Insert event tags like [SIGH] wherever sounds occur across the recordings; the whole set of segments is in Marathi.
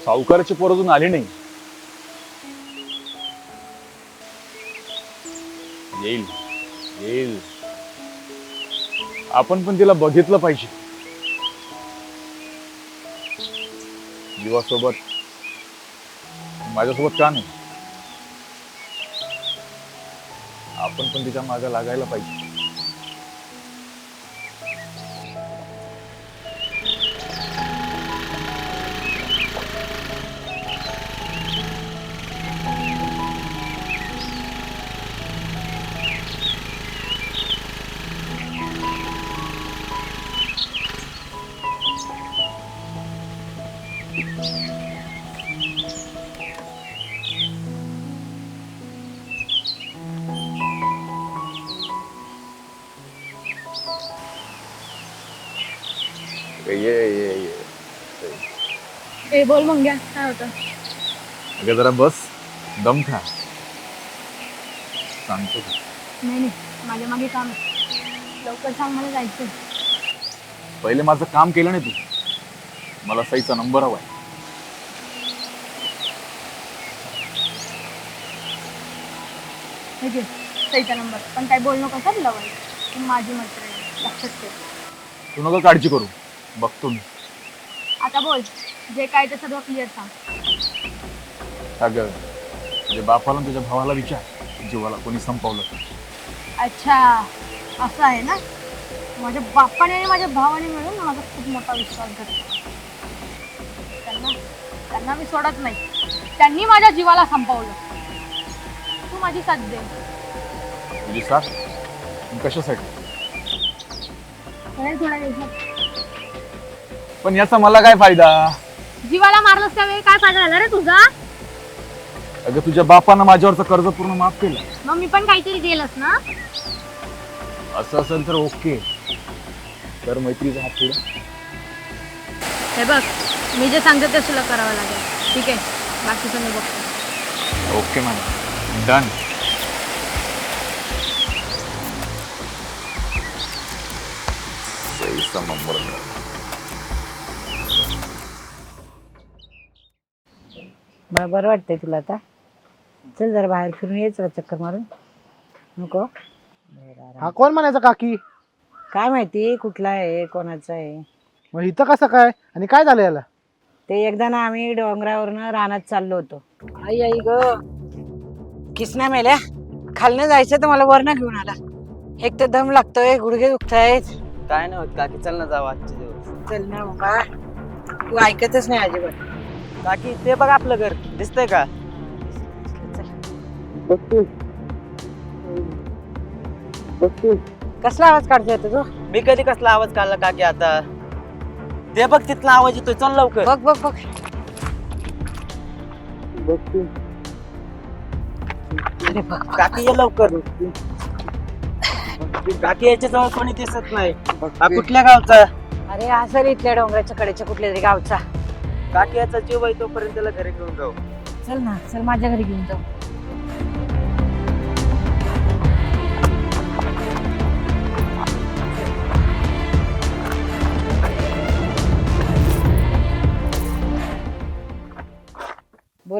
सावकाराची पोर अजून आली नाही. येईल येईल. आपण पण तिला बघितलं पाहिजे. जीवासोबत माझ्यासोबत का नाही? आपण पण तिच्यामागे लागायला पाहिजे. ये ये ये ए बोल मंग्या काय होतं? अगं जरा बस. दम खा. सांगतो नाही नाही. माझ्या मागे काम आहे. लवकर सांग मला जायचं पहिले माझं काम केलं नाही तू. मला सईचा नंबर ठीक आहे सईचा नंबर. पण काय बोलणं कसं तुला तू माझी मैत्रीण आहे. लक्षात ठेव. तू नको काळजी करू. बघतो मी. आता बोल. जे काय ते सगळं क्लिअर सांग. अगं तुझ्या बापाला आणि तुझ्या भावाला विचार. जीवाला कोणी संपवलं तर. अच्छा असं आहे ना? माझ्या बापाने आणि माझ्या भावाने मिळून माझा खूप मोठा विश्वासघात त्यांना त्यांना मी सोडत नाही. त्यांनी माझ्या जीवाला संपवलं. तू माझी साथ दे. तुझी साथ? पण कशासाठी? कळेल थोड्या दिवसात. पण याचा मला काय फायदा? जीवाला मारलंस त्यावेळी काय फायदा झाला रे तुझा? अगं तुझ्या बापानं माझ्यावरचं कर्ज पूर्ण माफ केलं. मग मी पण काहीतरी केलंस ना? असं असेल तर ओके. तर मैत्रीचा हात पुढे हे बघ मी जे सांगते ते तुला करावं लागेल. ठीक आहे? बाकीचं मी बघतो. Okay madam done. नंबर मला बरं वाटतंय तुला आता. चल जरा बाहेर फिरून ये जरा चक्कर मारून. नको. हा कोण म्हणायचा काकी? काय माहिती कुठला आहे कोणाचा आहे? मग इथं कसं काय? आणि काय झालं याला? ते एकदा ना आम्ही डोंगरावरनं रानात चाललो होतो. आई आई ग. किसना मेल्या? खालनं जायचं तर मला वरनं घेऊन आला. एक तर दम लागतोय गुडघे दुखतायत. काय नाही होत काकी चल ना जाऊ आजचे दिवस. चल ना बाबा तू ऐकतच नाही अजिबात. काकी ते बघ आपलं घर. दिसतंय का? कसला आवाज काढतोय तू? मी कधी कसला आवाज काढला काकी आता? ते बघ तिथला आवाज येतोय चल लवकर. बघ बघ बघ. अरे बघ काकी ये लवकर. काकी याच्या जवळ कोणी दिसत नाही. हा कुठल्या गावचा? अरे असं इथल्या डोंगराच्या कडेच्या कुठल्या तरी गावचा. काकी याचा जीव आहे तोपर्यंत त्याला घरी घेऊन जाऊ. चल ना चल माझ्या घरी घेऊन जाऊ.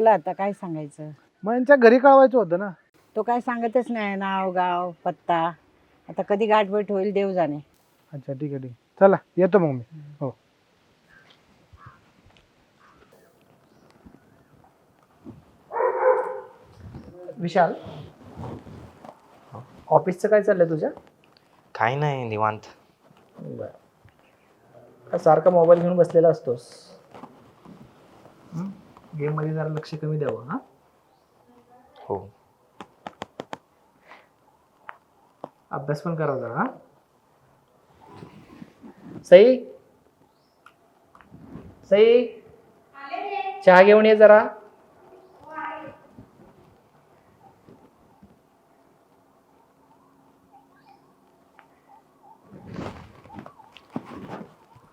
बोला आता काय सांगायचं? मग यांच्या घरी कळवायचं होतं ना. तो काय सांगतच नाही नाव गाव पत्ता. आता कधी गाठभेट होईल देव जाणे अच्छा ठीक आहे ठीक आहे. चला येतो मग मी. हो. विशाल ऑफिसचं काय चाललंय तुझ्या? काही नाही निवांत. बरं. सारखा मोबाईल घेऊन बसलेला असतोस? गेममध्ये जरा लक्ष कमी द्यावं हां. हो. अभ्यास पण करावा जरा हां. सई सई चहा घेऊन ये जरा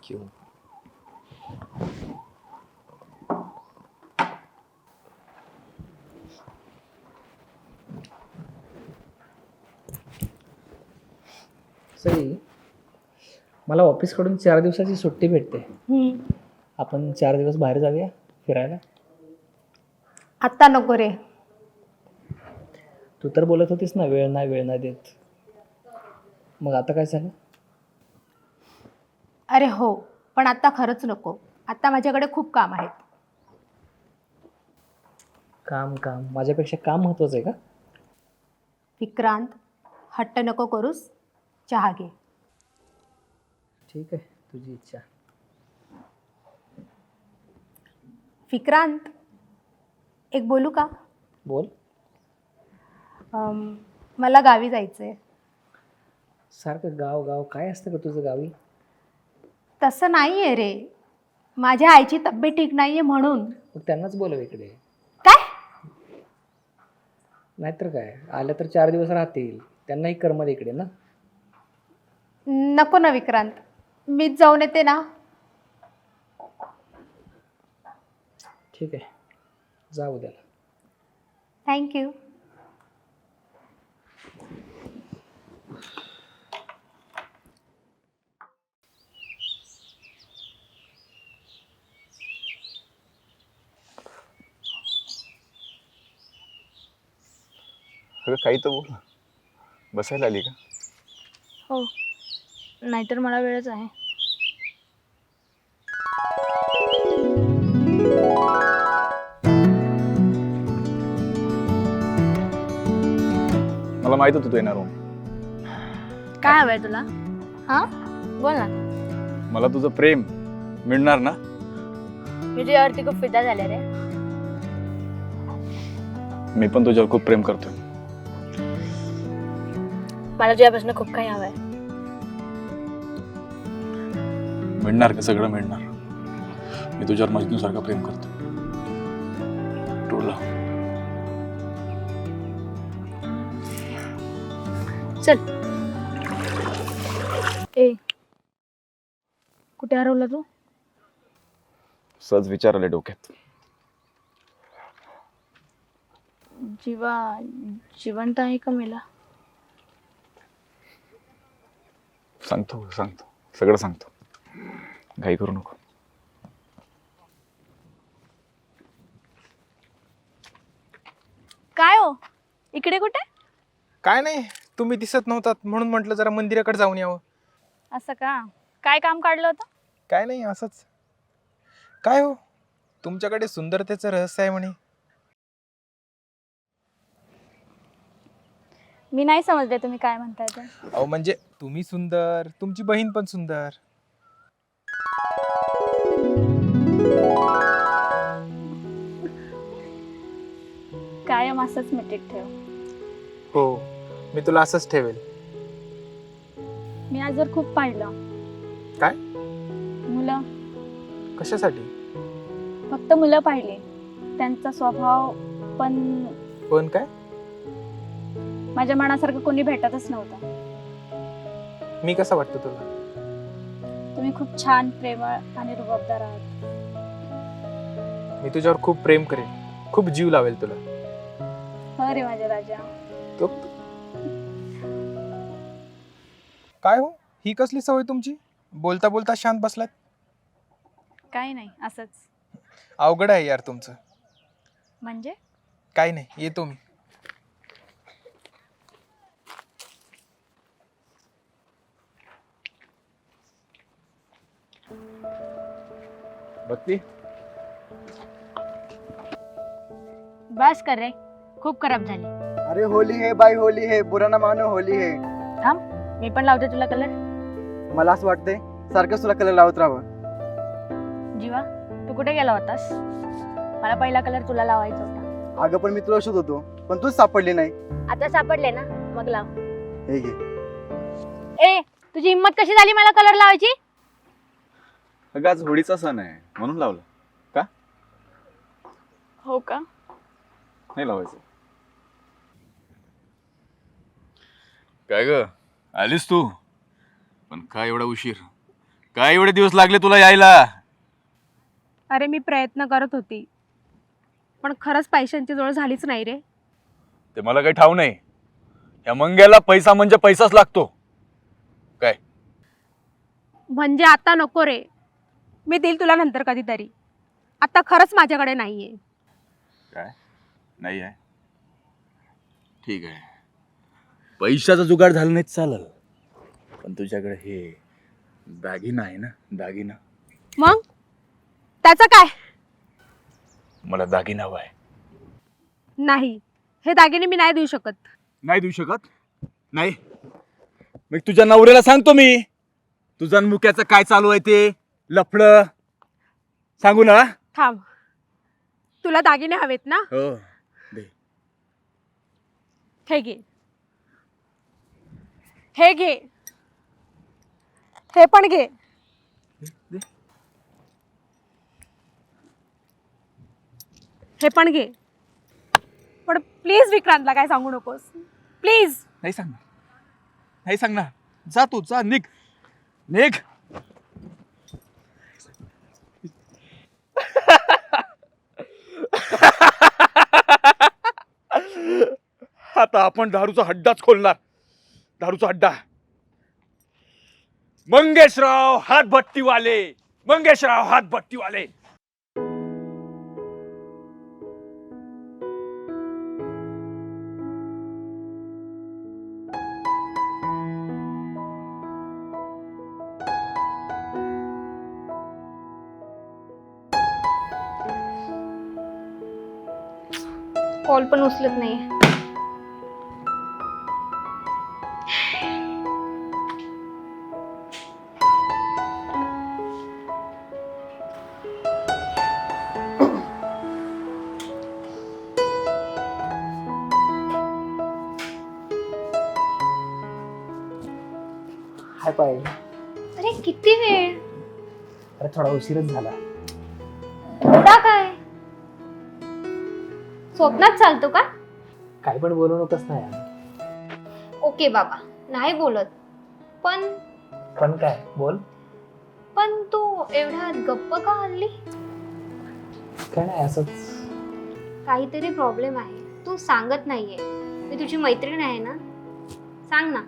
क्यों सई मला ऑफिसकडून चार दिवसाची सुट्टी भेटते. आपण चार दिवस बाहेर जाऊया फिरायला. आत्ता नको रे. तू तर बोलत होतीस ना वेळ नाही वेळ नाही देत. मग आता काय झालं? अरे हो पण आत्ता खरंच नको. आत्ता माझ्याकडे खूप काम आहेत. काम काम. माझ्यापेक्षा काम महत्वाचं आहे का? विक्रांत हट्ट नको करूस. चहा घे. ठीक आहे? तुझी इच्छा. विक्रांत एक बोलू का? बोल. अम, मला गावी जायचं आहे सारखं गाव गाव काय असतं का तुझं गावी? तसं नाही आहे रे. माझ्या आईची तब्येत ठीक नाही आहे म्हणून. मग त्यांनाच बोलव इकडे. काय? नाहीतर काय? आल्या तर चार दिवस राहतील. त्यांनाही करमत इकडे ना? नको ना विक्रांत. मीच जाऊन येते ना. ठीक आहे. जा उद्याला थँक्यू अगं काही तर बोल. बसायला आली का? हो. नाहीतर मला वेळच आहे. माहीत होतं तू येणार म्हणून. काय हवंय तुला? हां? बोल ना. मला तुझं प्रेम मिळणार ना? मी तुझ्यावरती खूप फिदा झाले रे. मी पण तुझ्यावर खूप प्रेम करतोय. मला तुझ्यापासून खूप काही हवंय. मिळणार का? सगळं मिळणार. मी तुझ्यावर मजनूसारखं प्रेम करतो टोला ए कुठे हरवला तू? सहज विचार आले डोक्यात. जीवा जिवंत आहे का मेला? सांगतो सांगतो. सगळं सांगतो. घाई करू नको. काय हो? इकडे कुठे? काय नाही. तुम्ही दिसत नव्हतात म्हणून म्हटलं जरा मंदिराकडे जाऊन यावं. असं का? काय काम काढलं होतं? काय नाही असंच. काय हो? तुमच्याकडे सुंदरतेचं रहस्य आहे म्हणे. मी नाही समजले तुम्ही काय म्हणताय ते. अहो म्हणजे तुम्ही सुंदर तुमची बहीण पण सुंदर. कायम असंच मिटिक ठेव. हो. मी तुला असंच ठेवेल. मी आजवर खूप पाहिलं. काय? मुलं. कशासाठी? फक्त मुलं पाहिली. त्यांचा स्वभाव पण पण काय? माझ्या मनासारखं कोणी भेटतच नव्हतं. मी कसा वाटतो तुला? तुम्ही खूप छान प्रेमळ आणि रुबाबदार आहात. मी तुझ्यावर खूप प्रेम करेन. खूप जीव लावेल तुला. हो रे माझ्या राजा. तो काय हो? ही कसली सवय तुमची? बोलता बोलता शांत बसलात? काही नाही असंच. अवघड आहे यार तुमचं. म्हणजे? काय नाही येतो मी. भक्ती बस कर रे खूप खराब झाली. अरे होली है बाई होली है. बुरा ना मानो होली है. मी पण लावते तुला कलर मला असं वाटतंय सारखंच तुला कलर लावत राहावं. जीवा तू कुठे गेला होतास? मला पहिला कलर तुला लावायचा होता. अगं पण मी तुला शोध होतो पण तूच सापडली नाही. आता सापडले ना? मग लाव. हे घे. ए तुझी हिंमत कशी झाली मला कलर लावायची? अगं आज होळीचा सण आहे म्हणून लावलं. का? हो का? नाही लावायचं. काय ग? आलीस तू. पण काय एवढा उशीर? काय एवढे दिवस लागले तुला यायला? अरे मी प्रयत्न करत होती. पण खरंच पैशांची जोड झालीच नाही रे. ते मला काही ठाव नाही. या मंग्याला पैसा म्हणजे पैसाच लागतो. काय? म्हणजे आता नको रे. मी देईल तुला नंतर कधीतरी. आता खरंच माझ्याकडे नाहीये. काय? नाही आहे ठीक आहे. पैशाचा जुगाड झाला नाही चालल. पण तुझ्याकडे हे दागिना आहे ना दागिना. मग? त्याचं काय? मला दागिना हवा आहे नाही. हे दागिने मी नाही देऊ शकत. नाही देऊ शकत? नाही. मग तुझ्या नवऱ्याला सांगतो मी. तुझं आणि मुक्याचं काय चालू आहे ते? लफड. सांगू ना थांब. तुला दागिने हवेत ना? हो दे. हे घे. हे घे. हे पण घे. हे पण घे. पण प्लीज विक्रांतला काय सांगू नकोस. प्लीज नाही सांगणार. नाही सांगणार. जा तू जा निघ. निघ. [LAUGHS] आता आपण दारूचा हड्डाच खोलणार. दारूचा अड्डा. मंगेशराव हातभट्टीवाले. मंगेशराव हातभट्टीवाले. कॉल पण उचलत नाही थोडा उशीरच झाला. एवढा काय? स्वप्नात चालतो का? काय पण बोलू नकोस ना यार. ओके बाबा नाही बोलत. पण पण काय? बोल. पण तू एवढा गप्प का हल्ली? काय नाही असंच. काहीतरी प्रॉब्लेम आहे. तू सांगत नाहीये. मी तुझी मैत्रीण आहे ना? सांग ना.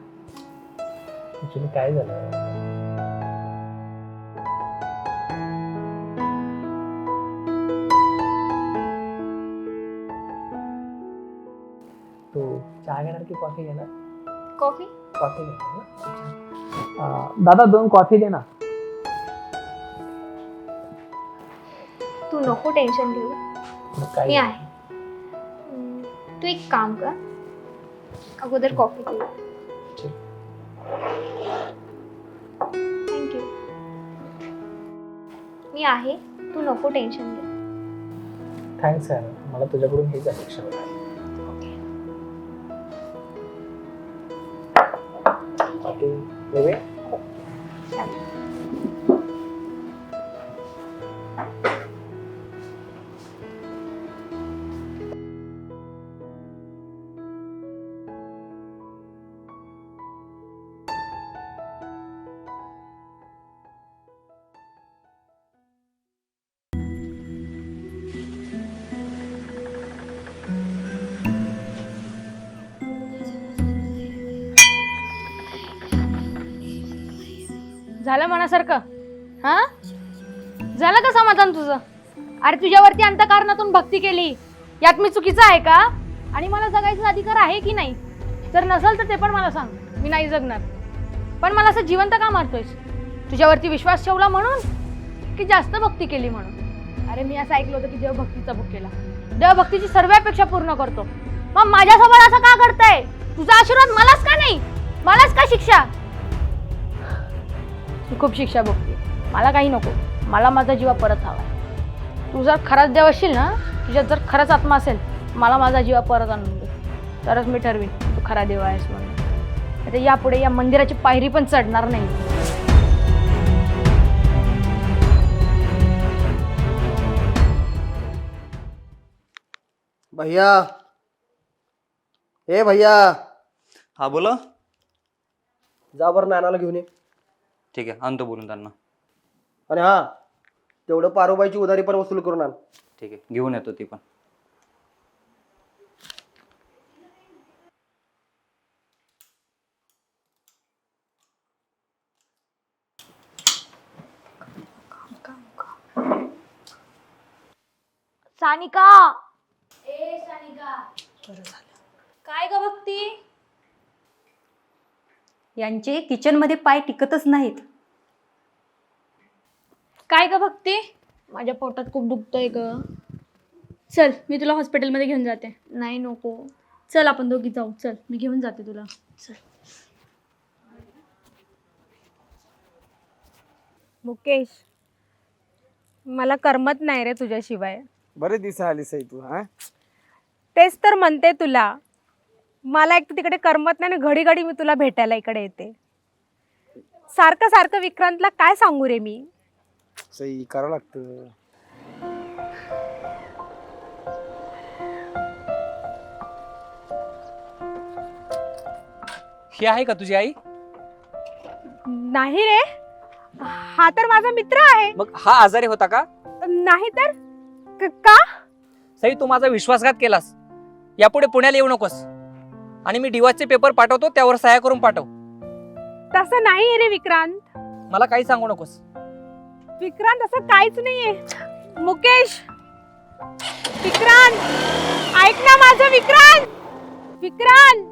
ऍक्च्युली काय झालं? चहा घेणार की कॉफी घेणार? कॉफी? कॉफी घेणार ना? अच्छा. अं, दादा दोन कॉफी दे ना. तू नको टेन्शन घेऊ. मग काय मी आहे. हम्म, तू एक काम कर. अगोदर कॉफी पिऊ ठीक. थँक्यू मी आहे. तू नको टेन्शन घे थँक्स यार मला तुझ्याकडून हेच अपेक्षा होती झालं मनासारखं? हा? झालं का समाधान तुझं? अरे तुझ्यावरती अंतकारणातून भक्ती केली. यात मी चुकीचं आहे का? आणि मला जगायचा अधिकार आहे की नाही? जर नसेल तर ते पण मला सांग. मी नाही जगणार. पण मला असं जिवंत का मारतोयस? तुझ्यावरती विश्वास ठेवला म्हणून? की जास्त भक्ती केली म्हणून? अरे मी असं ऐकलं होतं की देवभक्तीचा बुक केला. देवभक्तीची सर्व अपेक्षा पूर्ण करतो. मग माझ्यासोबत असं का करताय तुझा आशीर्वाद मलाच का नाही? मलाच का शिक्षा? मी खूप शिक्षा बघते मला काही नको. मला माझा जीवा परत हवा तू जर खराच देव असशील ना तुझ्यात जर खराच आत्मा असेल मला माझा जीवा परत आणून दे. तरच मी ठरवीन तू खरा देव आहेस म्हणून. आता यापुढे या मंदिराची पायरी पण चढणार नाही. भैया. ए भैया. हा बोला. जा बरं नानाला घेऊन ये. ठीक आहे आणतो बोलून त्यांना. आणि हा तेवढं पारोबाईची उधारी पण वसूल करून आण. ठीक आहे घेऊन येतो ती पण. सानिका! ए सानिका! काय ग भक्ती यांचे किचनमध्ये पाय टिकतच नाहीत. काय ग भक्ती? माझ्या पोटात खूप दुखतंय ग. चल मी तुला हॉस्पिटलमध्ये घेऊन जाते. नाही नको. चल आपण दोघी जाऊ. चल मी घेऊन जाते तुला. चल. मुकेश मला करमत नाही रे तुझ्याशिवाय. बरे दिवस आली सई तू हा? तेच तर म्हणते तुला. मला एक तर तिकडे करमत नाही आणि घडी घडी मी तुला भेटायला इकडे येते. सारखं सारखं विक्रांतला काय सांगू रे मी? सई करावं लागतं. ही आहे का तुझी आई? नाही रे. हा तर माझा मित्र आहे. मग हा आजारी होता का? नाही तर? क- का? सई तू माझा विश्वासघात केलास. यापुढे पुण्याला येऊ नकोस. आणि मी डिवासचे पेपर पाठवतो त्यावर सह्या करून पाठव. तसं नाही रे विक्रांत. मला काही सांगू नकोस. विक्रांत असं काहीच नाहीये. मुकेश! विक्रांत! ऐक ना माझं विक्रांत! विक्रांत!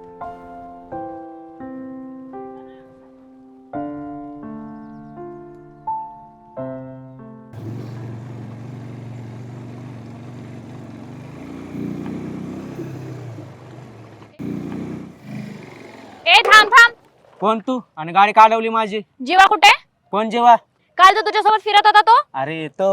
थांब थांब. कोण तू? आणि गाडी काढवली माझी. जीवा कुठे? कोण जेव्हा काल जो तुझ्यासोबत फिरत होता तो? अरे तो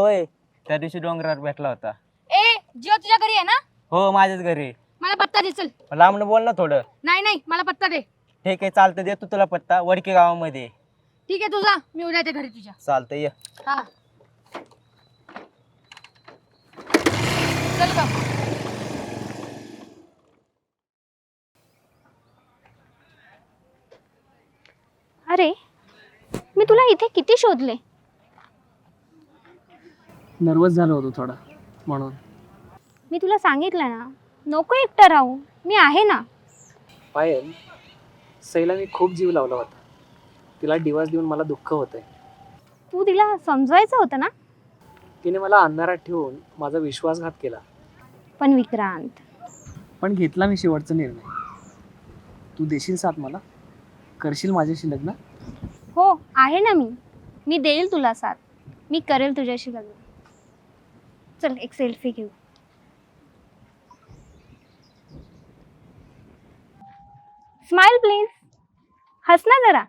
त्या दिवशी डोंगरावर भेटला होता. ए जीवा तुझ्या घरी आहे ना? हो माझ्याच घरी. मला पत्ता दे चल. लांबनं बोल ना थोडं. नाही नाही मला पत्ता दे. ठीक आहे चालतं देतो तुला पत्ता. वडके गावामध्ये. ठीक आहे तुझा मी उद्या येते घरी तुझ्या. चालतं ये. हा. चल का अरे मी तुला इथे किती शोधले? नर्वस झालो होतो थोडा म्हणून. मी तुला सांगितलं ना नको एकटं राहू मी आहे ना. पायल सईला मी खूप जीव लावला होता. तिला डिवॉर्स देऊन मला दुःख होतंय. तू तिला समजवायचं होतं ना? तिने मला अंधारात ठेवून माझा विश्वासघात केला. पण विक्रांत. पण घेतला मी शेवटचा निर्णय. तू देशील साथ मला? करशील माझ्याशी लग्न? हो आहे ना मी. मी देईल तुला साथ. मी करेल तुझ्याशी लग्न. चल एक सेल्फी घेऊ. स्माइल प्लीज हस ना जरा.